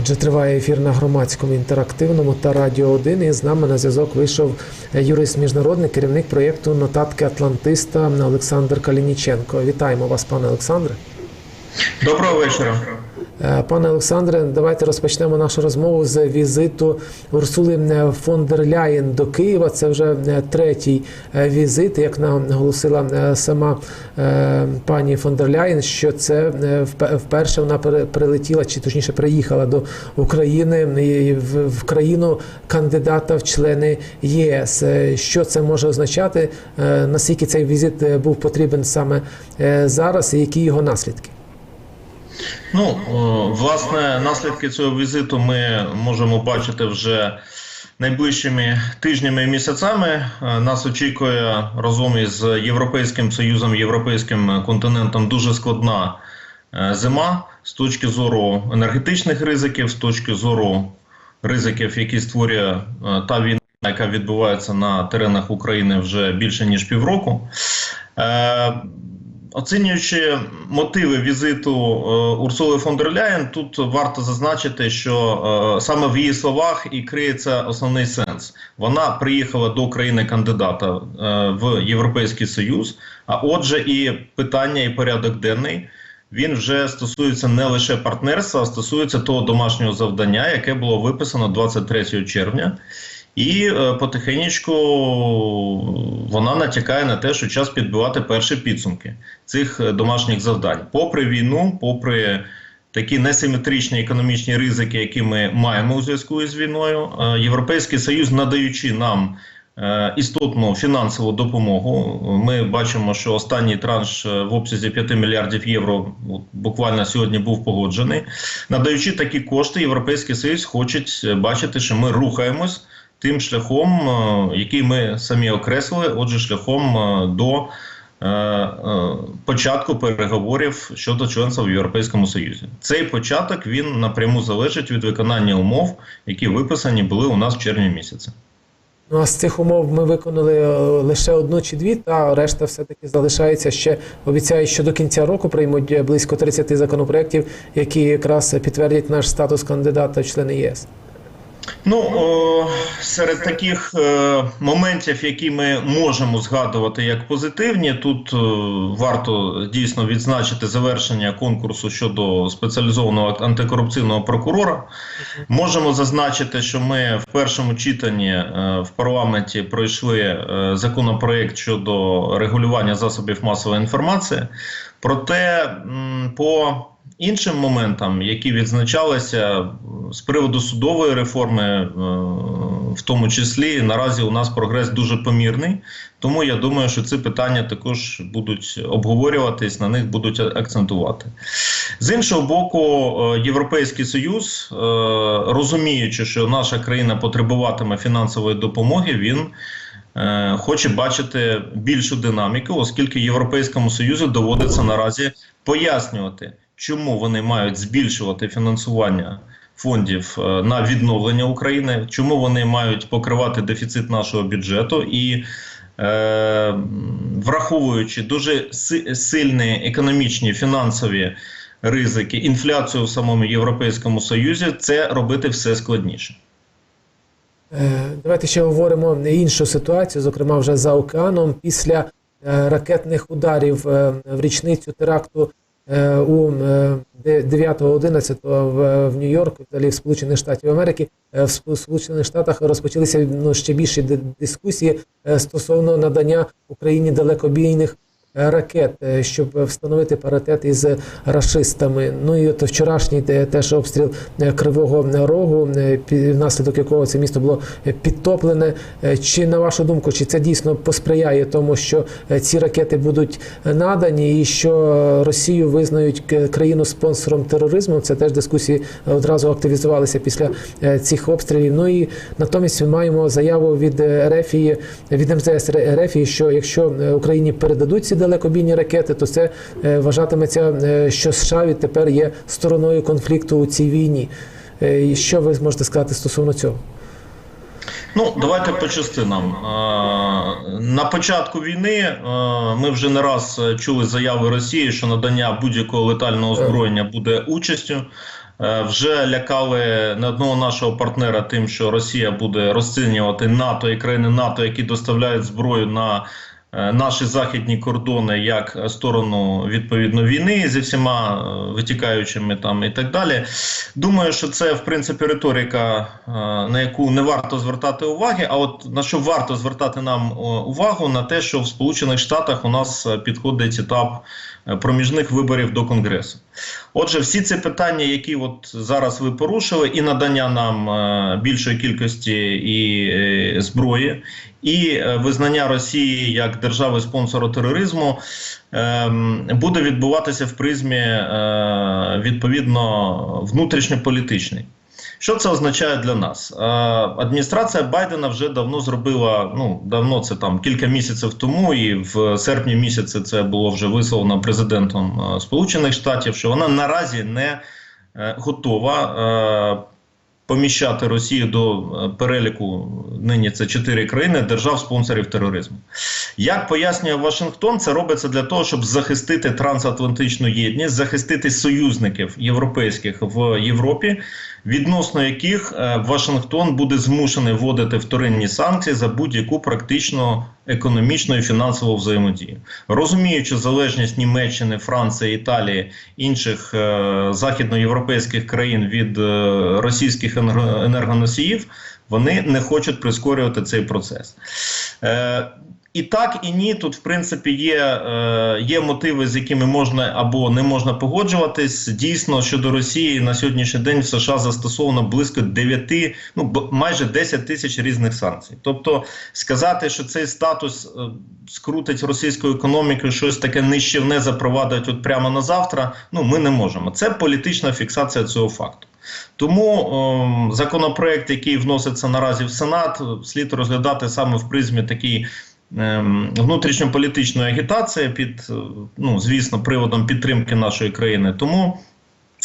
Отже, триває ефір на громадському інтерактивному та радіо 1. І з нами на зв'язок вийшов юрист міжнародний, керівник проєкту Нотатки Атлантиста Олександр Калініченко. Вітаємо вас, пане Олександре. Доброго вечора. Е, Пане Олександре, давайте розпочнемо нашу розмову з візиту Урсули фон дер Ляєн до Києва. Це вже е, третій е, візит, як наголосила е, сама е, пані фон дер Ляєн, що це е, вперше вона прилетіла, чи точніше приїхала до України в країну кандидата в члени ЄС. Е, Що це може означати? Е, Наскільки цей візит е, був потрібен саме е, зараз, і які його наслідки? Ну, власне, наслідки цього візиту ми можемо бачити вже найближчими тижнями і місяцями. Е, Нас очікує разом із Європейським Союзом, Європейським континентом дуже складна е, зима з точки зору енергетичних ризиків, з точки зору ризиків, які створює е, та війна, яка відбувається на теренах України вже більше ніж півроку. Оцінюючи мотиви візиту е, Урсули фон дер Ляєн, тут варто зазначити, що е, саме в її словах і криється основний сенс. Вона приїхала до країни кандидата е, в Європейський Союз. А отже, і питання, і порядок денний він вже стосується не лише партнерства, а стосується того домашнього завдання, яке було виписано 23 червня. І е, потихенечку вона натякає на те, що час підбивати перші підсумки цих е, домашніх завдань. Попри війну, попри такі несиметричні економічні ризики, які ми маємо у зв'язку із війною, е, Європейський Союз, надаючи нам істотну фінансову допомогу, ми бачимо, що останній транш в обсязі 5 мільярдів євро буквально сьогодні був погоджений. Надаючи такі кошти, Європейський Союз хоче бачити, що ми рухаємось тим шляхом, е, який ми самі окреслили, отже, шляхом е, до е, початку переговорів щодо членства в Європейському Союзі. Цей початок він напряму залежить від виконання умов, які виписані були у нас в червні місяці. Ну а з цих умов ми виконали лише одну чи дві, та решта все-таки залишається ще. Обіцяють, що до кінця року приймуть близько 30 законопроєктів, які якраз підтвердять наш статус кандидата в члени ЄС. Ну о, серед таких е, моментів, які ми можемо згадувати як позитивні, тут е, варто дійсно відзначити завершення конкурсу щодо спеціалізованого антикорупційного прокурора. Можемо зазначити, що ми в першому читанні е, в парламенті пройшли е, законопроект щодо регулювання засобів масової інформації. Проте м, по іншим моментам, які відзначалися з приводу судової реформи, е, в тому числі наразі у нас прогрес дуже помірний. Тому я думаю, що ці питання також будуть обговорюватись, на них будуть акцентувати. З іншого боку, е, Європейський Союз, е, розуміючи, що наша країна потребуватиме фінансової допомоги, він е, хоче бачити більшу динаміку, оскільки Європейському Союзу доводиться наразі пояснювати, чому вони мають збільшувати фінансування фондів е, на відновлення України, чому вони мають покривати дефіцит нашого бюджету і. Е, враховуючи дуже сильні економічні фінансові ризики, інфляцію в самому Європейському Союзі, це робити все складніше. Е, Давайте ще говоримо іншу ситуацію, зокрема вже за океаном, після ракетних ударів в річницю теракту у е, де- 9-11 в, в Нью-Йорку, далі в Сполучених Штатів Америки, е, в Сполучених Штатах розпочалися ну, ще більші ди- дискусії е, стосовно надання Україні далекобійних е, ракет, е, щоб встановити паритет із рашистами. Ну і от вчорашній теж обстріл е, Кривого Рогу, е, внаслідок якого це місто було е, підтоплене. Е, Чи на вашу думку, чи це дійсно посприяє тому, що е, ці ракети будуть е, надані, і що Росію визнають країну спонсором тероризму? Це теж дискусії е, одразу активізувалися після е, цих обстрілів. Ну і натомість ми маємо заяву від е, Рефії від МЗС Рефії, що якщо е, Україні передадуть ці далекобійні ракети, то це е, вважатиметься, е, що США відтепер є стороною конфлікту у цій війні. Е, Що ви зможете сказати стосовно цього? Ну, давайте по частинам. На початку війни ми вже не раз чули заяви Росії, що надання будь-якого летального озброєння буде участю вже лякали не одного нашого партнера тим, що Росія буде розцінювати НАТО і країни НАТО, які доставляють зброю на наші західні кордони як сторону відповідно війни зі всіма е, витікаючими там і так далі. Думаю, що це в принципі риторика, е, на яку не варто звертати уваги. А от на що варто звертати нам е, увагу на те, що в Сполучених Штатах у нас е, підходить етап е, проміжних виборів до Конгресу. Отже, всі ці питання, які от зараз ви порушили, і надання нам е, більшої кількості і е, зброї, і е, визнання Росії як держави спонсора тероризму ем, буде відбуватися в призмі е, відповідно внутрішньополітичний. Що це означає для нас? Е, Адміністрація Байдена вже давно зробила, ну давно це там кілька місяців тому, і в серпні місяці це було вже висловлено президентом е, Сполучених Штатів, що вона наразі не е, готова поміщати Росію до переліку нині це чотири країни держав-спонсорів тероризму. Як пояснює Вашингтон, це робиться для того, щоб захистити трансатлантичну єдність, захистити союзників європейських в Європі, відносно яких е, Вашингтон буде змушений вводити вторинні санкції за будь-яку практично економічну і фінансову взаємодію, розуміючи залежність Німеччини, Франції, Італії інших е, західноєвропейських країн від е, російських енергоносіїв, вони не хочуть прискорювати цей процес. Е, і так, і ні. Тут, в принципі, є, е, є мотиви, з якими можна або не можна погоджуватись. Дійсно, щодо Росії на сьогоднішній день в США застосовано близько 9, ну майже 10 тисяч різних санкцій. Тобто сказати, що цей статус е, скрутить російську економіку, щось таке нищівне запровадить от прямо на завтра. Ну ми не можемо. Це політична фіксація цього факту. Тому ем, законопроект, який вноситься наразі в Сенат, слід розглядати саме в призмі такій внутрішньополітичної агітації під, е, ну, звісно, приводом підтримки нашої країни. Тому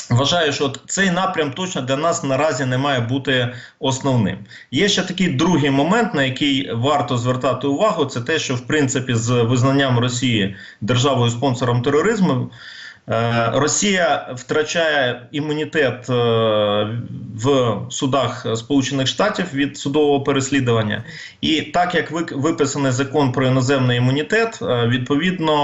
вважаю, що цей напрям точно для нас наразі не має бути основним. Є ще такий другий момент, на який варто звертати увагу, це те, що в принципі з визнанням Росії державою спонсором тероризму. Е, Росія втрачає імунітет е, в судах Сполучених Штатів від судового переслідування, і так як виписаний закон про іноземний імунітет, е, відповідно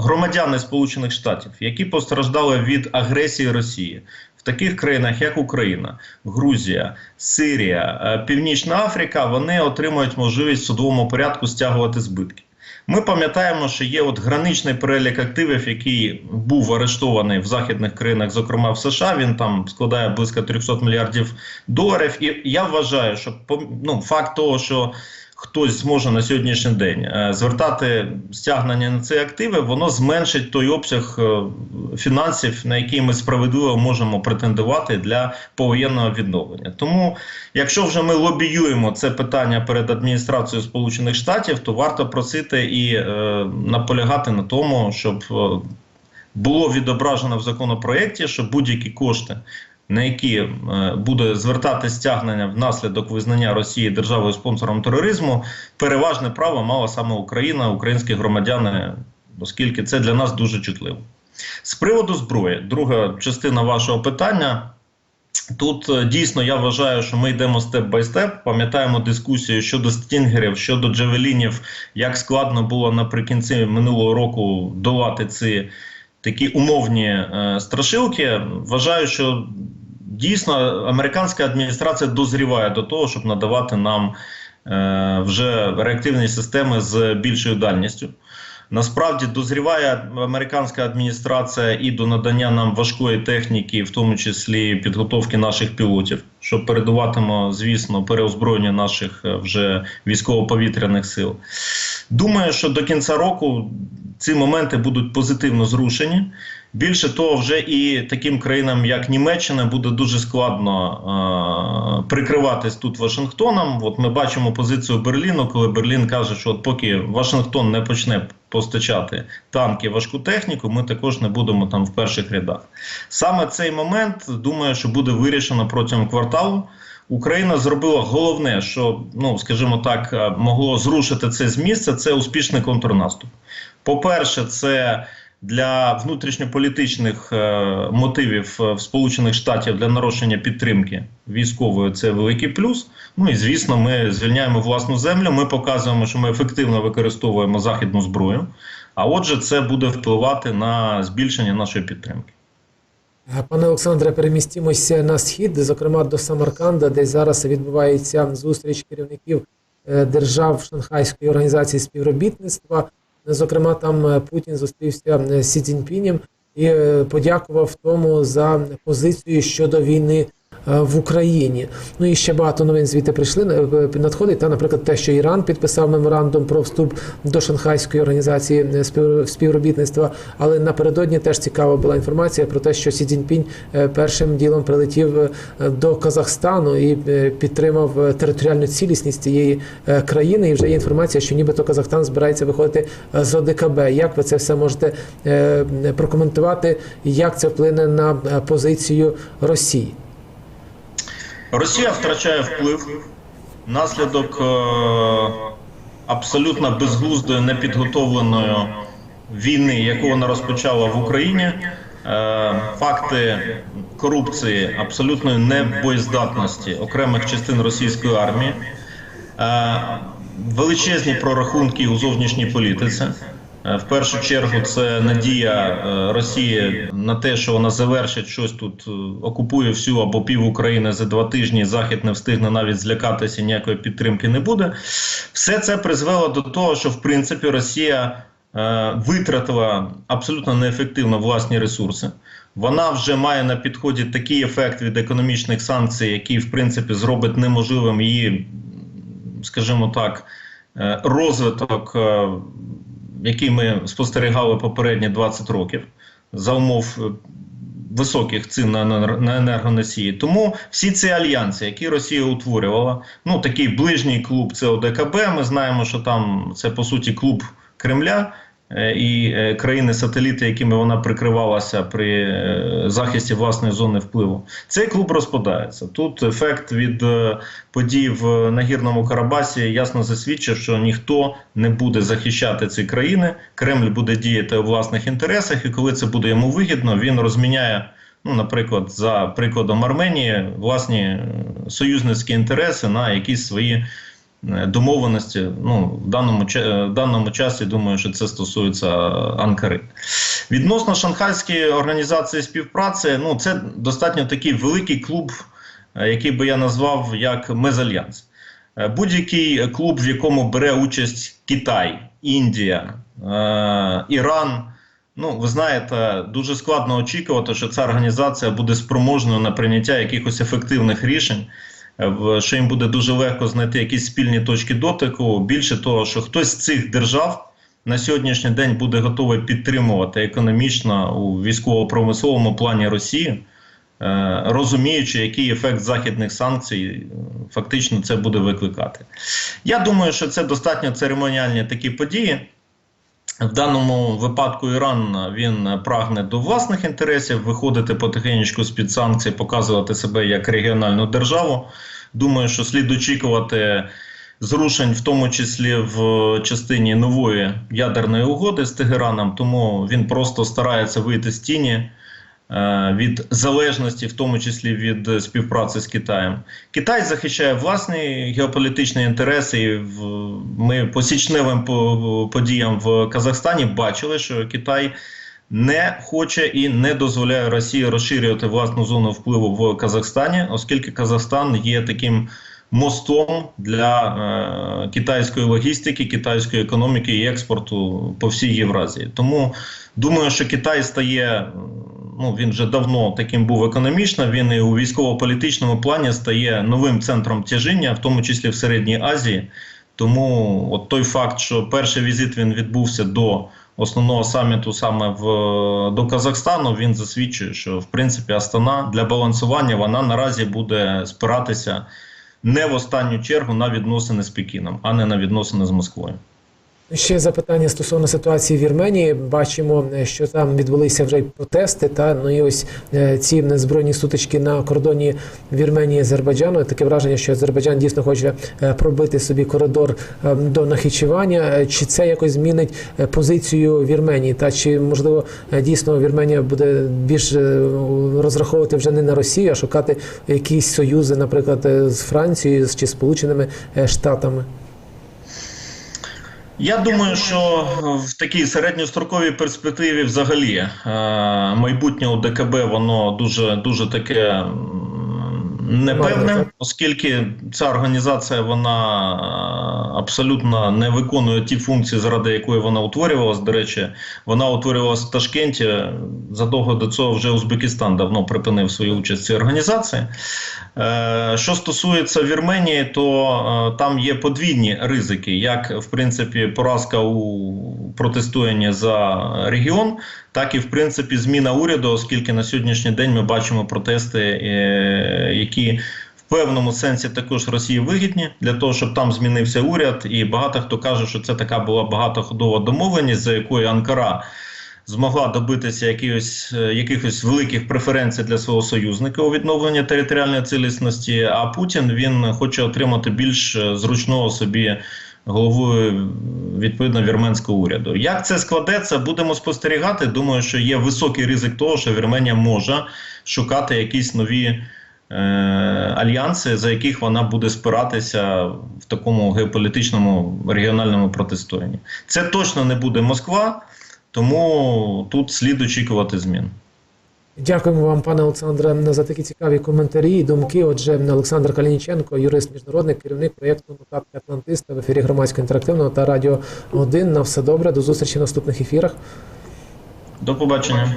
громадяни Сполучених Штатів, які постраждали від агресії Росії. В таких країнах, як Україна, Грузія, Сирія, Північна Африка, вони отримують можливість в судовому порядку стягувати збитки. Ми пам'ятаємо, що є от граничний перелік активів, який був арештований в західних країнах, зокрема в США. Він там складає близько 300 мільярдів доларів. І я вважаю, що ну, факт того, що хтось зможе на сьогоднішній день е, звертати стягнення на ці активи, воно зменшить той обсяг е, фінансів, на який ми справедливо можемо претендувати для повоєнного відновлення. Тому, якщо вже ми лобіюємо це питання перед адміністрацією Сполучених Штатів, то варто просити і е, наполягати на тому, щоб е, було відображено в законопроєкті, що будь-які кошти. На які е, буде звертати стягнення внаслідок визнання Росії державою спонсором тероризму, переважне право мала саме Україна, українські громадяни, оскільки це для нас дуже чутливо. З приводу зброї, друга частина вашого питання. Тут е, дійсно я вважаю, що ми йдемо степ бай степ. Пам'ятаємо дискусію щодо стінгерів, щодо джавелінів, як складно було наприкінці минулого року долати ці такі умовні е, страшилки. Вважаю, що дійсно американська адміністрація дозріває до того, щоб надавати нам е, вже реактивні системи з більшою дальністю. Насправді дозріває американська адміністрація і до надання нам важкої техніки, в тому числі підготовки наших пілотів, що передуватиме, звісно, переозброєння наших е, вже військово-повітряних сил. Думаю, що до кінця року ці моменти будуть позитивно зрушені. Більше того, вже і таким країнам, як Німеччина, буде дуже складно е- прикриватись тут Вашингтоном. От ми бачимо позицію Берліну, коли Берлін каже, що от поки Вашингтон не почне постачати танки, важку техніку, ми також не будемо там в перших рядах. Саме цей момент думаю, що буде вирішено протягом кварталу. Україна зробила головне, що ну скажімо так, е, могло зрушити це з місця. Це успішний контрнаступ. По-перше, це для внутрішньополітичних е, мотивів е, в Сполучених Штатів для нарощення підтримки військової це великий плюс. Ну і звісно, ми звільняємо власну землю. Ми показуємо, що ми ефективно використовуємо західну зброю. А отже, це буде впливати на збільшення нашої підтримки. Пане Олександре, перемістімося на схід, зокрема до Самарканда, де зараз відбувається зустріч керівників е, держав Шанхайської організації співробітництва. Зокрема, там е, Путін зустрівся е, з Сі Цзіньпінем і е, подякував тому за позицію щодо війни е, в Україні. Ну і ще багато новин звідти прийшли е, надходить. Та, наприклад, те, що Іран підписав меморандум про вступ до Шанхайської організації е, співробітництва. Але напередодні теж цікава була інформація про те, що Сі Цзіньпінь е, першим ділом прилетів е, до Казахстану і е, підтримав е, територіальну цілісність цієї е, країни. І вже є інформація, що нібито Казахстан збирається виходити е, з ОДКБ. Як ви це все можете е, прокоментувати? Як це вплине на е, позицію Росії? Росія втрачає вплив наслідок е, абсолютно безглуздої, непідготовленої війни, яку вона розпочала в Україні. Е, факти корупції, абсолютної небоєздатності окремих частин російської армії, е, величезні прорахунки у зовнішній політиці. Е, В першу чергу це надія е, Росії на те, що вона завершить щось тут, е, окупує всю або пів України за два тижні. Захід не встигне навіть злякатися, ніякої підтримки не буде. Все це призвело до того, що в принципі Росія витратила абсолютно неефективно власні ресурси. Вона вже має на підході такий ефект від економічних санкцій, який в принципі зробить неможливим її, скажімо так, розвиток. Який ми спостерігали попередні 20 років за умов е, високих цін на, на енергоносії. Тому всі ці альянси, які Росія утворювала, ну такий ближній клуб це ОДКБ. Ми знаємо, що там це по суті клуб Кремля. Е, І е, країни-сателіти, якими вона прикривалася при е, захисті власної зони впливу, цей клуб розпадається. Тут ефект від подій в нагірному Карабасі ясно засвідчив, що ніхто не буде захищати ці країни. Кремль буде діяти у власних інтересах, і коли це буде йому вигідно, він розміняє. Ну, наприклад, за прикладом Арменії, власні союзницькі інтереси на якісь свої домовленості. Ну, в даному, в даному часі думаю, що це стосується Анкари. Відносно Шанхайської організації співпраці, ну це достатньо такий великий клуб, е, який би я назвав як Мезальянс. Е, Будь-який клуб, в якому бере участь Китай, Індія, е, Іран. Ну, ви знаєте, дуже складно очікувати, що ця організація буде спроможною на прийняття якихось ефективних рішень, е, що їм буде дуже легко знайти якісь спільні точки дотику. Більше того, що хтось з цих держав на сьогоднішній день буде готовий підтримувати економічно у військово-промисловому плані Росію, е, розуміючи, який ефект західних санкцій е, фактично це буде викликати. Я думаю, що це достатньо церемоніальні такі події. В даному випадку Іран він прагне до власних інтересів виходити потихеньку з під санкцій, показувати себе як регіональну державу. Думаю, що слід очікувати зрушень, в тому числі в частині нової ядерної угоди з Тегераном. Тому він просто старається вийти з тіні від залежності, в тому числі від співпраці з Китаєм. Китай захищає власні геополітичні інтереси. І Ми по січневим подіям в Казахстані бачили, що Китай не хоче і не дозволяє Росії розширювати власну зону впливу в Казахстані, оскільки Казахстан є таким мостом для е, китайської логістики, китайської економіки і експорту по всій Євразії. Тому думаю, що Китай стає. Ну, він вже давно таким був економічно. Він і у військово-політичному плані стає новим центром тяжіння, в тому числі в Середній Азії. Тому от той факт, що перший візит він відбувся до основного саміту саме в до Казахстану, він засвідчує, що в принципі Астана для балансування вона наразі буде спиратися не в останню чергу на відносини з Пекіном, а не на відносини з Москвою. Ще запитання стосовно ситуації в Вірменії. Бачимо, що там відбулися вже протести. Та ну і ось е, ці збройні сутички на кордоні Вірменії і Азербайджану. Таке враження, що Азербайджан дійсно хоче е, пробити собі коридор е, до Нахичевання. Е, Чи це якось змінить позицію Вірменії? Та чи можливо дійсно Вірменія буде більш розраховувати вже не на Росію, а шукати якісь союзи, наприклад, з Францією чи Сполученими Штатами? Я думаю, що в такій середньостроковій перспективі взагалі е, майбутнє ОДКБ воно дуже дуже таке непевне, оскільки ця організація вона е, абсолютно не виконує ті функції, заради якої вона утворювалась. До речі, вона утворювалася в Ташкенті. Задовго до цього вже Узбекистан давно припинив свою участь в цій організації. Е, Що стосується Вірменії, то е, там є подвійні ризики, як в принципі поразка у протистоянні за регіон, так і в принципі зміна уряду, оскільки на сьогоднішній день ми бачимо протести, е, які в певному сенсі також Росії вигідні для того, щоб там змінився уряд, і багато хто каже, що це така була багатоходова домовленість, за якою Анкара змогла добитися якихось, е, якихось великих преференцій для свого союзника у відновленні територіальної цілісності. А Путін він хоче отримати більш е, зручного собі головою відповідно вірменського уряду. Як це складеться, будемо спостерігати. Думаю, що є високий ризик того, що Вірменія може шукати якісь нові. е, Альянси, за яких вона буде спиратися в такому геополітичному регіональному протистоянні, це точно не буде Москва, тому тут слід очікувати змін. Дякуємо вам, пане Олександре, за такі цікаві коментарі і думки. Отже, Олександр Калініченко, юрист міжнародний, керівник проєкту Нотатки Атлантиста в ефірі громадського інтерактивного та радіо 1. На все добре. До зустрічі в наступних ефірах. До побачення.